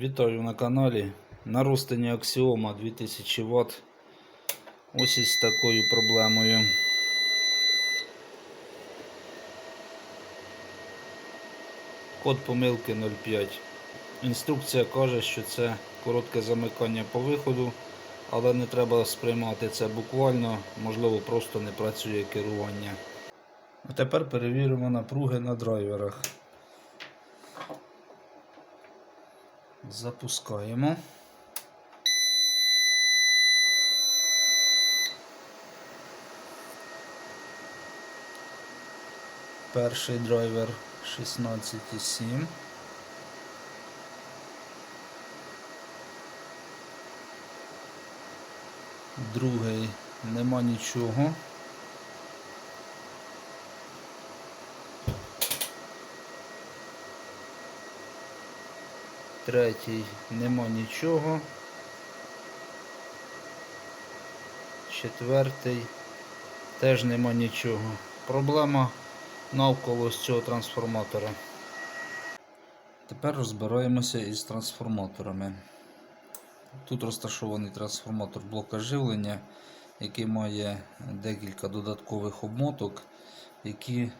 Вітаю на каналі. На розтині Аксіома 2000 Вт. Ось із такою проблемою. Код помилки 0,5. Інструкція каже, що це коротке замикання по виходу, але не треба сприймати це буквально, можливо, просто не працює керування. А тепер перевіримо напруги на драйверах. Запускаємо. Перший драйвер 16,7. Другий нема нічого. Третій нема нічого. Четвертий теж нема нічого. Проблема навколо з цього трансформатора. Тепер розбираємося із трансформаторами. Тут розташований трансформатор блока живлення, який має декілька додаткових обмоток, які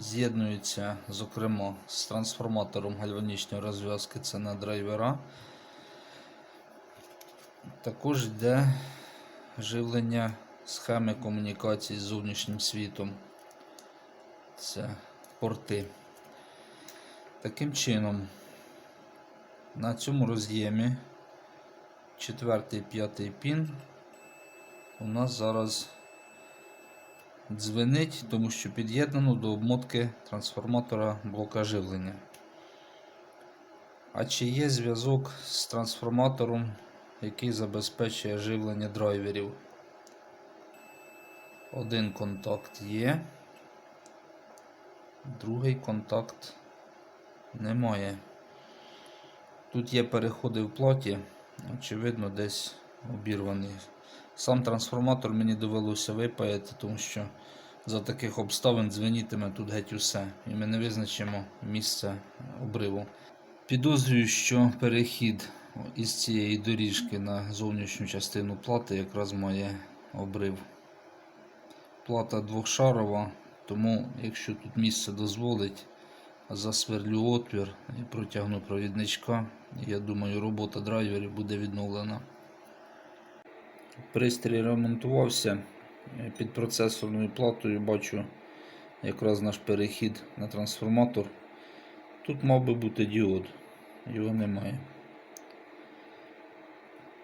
з'єднуються, зокрема, з трансформатором гальванічної розв'язки це на драйвера. Також йде живлення схеми комунікації з зовнішнім світом. Це порти. Таким чином, на цьому роз'ємі 4-5 пін у нас зараз дзвенить, тому що під'єднано до обмотки трансформатора блока живлення. А чи є зв'язок з трансформатором, який забезпечує живлення драйверів? Один контакт є, другий контакт немає. Тут є переходи в платі, очевидно, десь обірваний. Сам трансформатор мені довелося випаяти, тому що за таких обставин дзвенітиме тут геть усе. І ми не визначимо місце обриву. Підозрюю, що перехід із цієї доріжки на зовнішню частину плати якраз має обрив. Плата двохшарова, тому якщо тут місце дозволить, засверлю отвір і протягну провідничка. Я думаю, робота драйверів буде відновлена. Пристрій ремонтувався Е, під процесорною платою. Бачу якраз наш перехід на трансформатор. Тут мав би бути діод, його немає.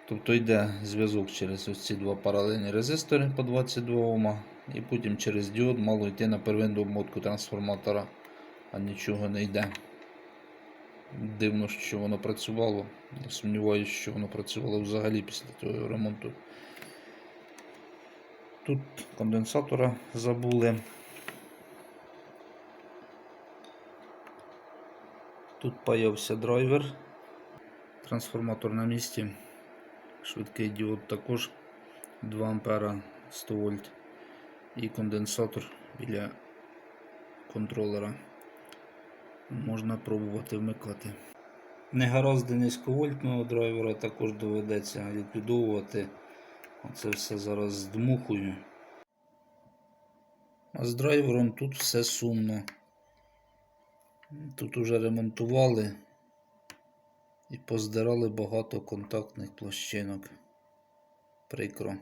Тобто йде зв'язок через ось ці два паралельні резистори по 22 Ом, і потім через діод мало йти на первинну обмотку трансформатора, а нічого не йде. Дивно, що воно працювало. Сумніваюся, що воно працювало взагалі після того ремонту. Тут конденсатора забули. Тут паявся драйвер. Трансформатор на місці. Швидкий діод також 2 А 100 вольт. І конденсатор біля контролера. Можна пробувати вмикати. Негаразди низьковольтного драйвера також доведеться ліквідовувати. Оце все зараз здмухую. А з драйвером тут все сумно. Тут уже ремонтували і поздирали багато контактних площинок. Прикро.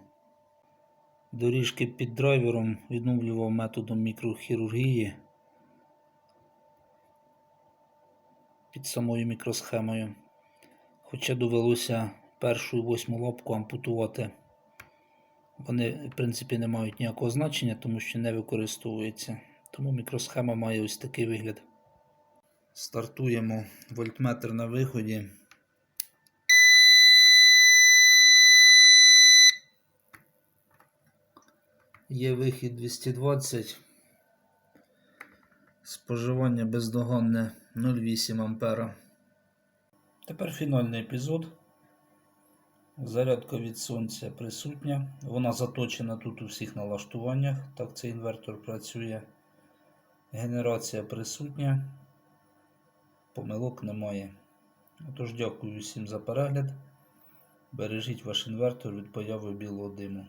Доріжки під драйвером відновлював методом мікрохірургії під самою мікросхемою. Хоча довелося першу і восьму лапку ампутувати. Вони, в принципі, не мають ніякого значення, тому що не використовуються. Тому мікросхема має ось такий вигляд. Стартуємо вольтметр на виході. Є вихід 220. Споживання бездоганне 0,8 А. Тепер фінальний епізод. Зарядка від сонця присутня. Вона заточена тут у всіх налаштуваннях. Так цей інвертор працює. Генерація присутня. Помилок немає. Отож, дякую всім за перегляд. Бережіть ваш інвертор від появи білого диму.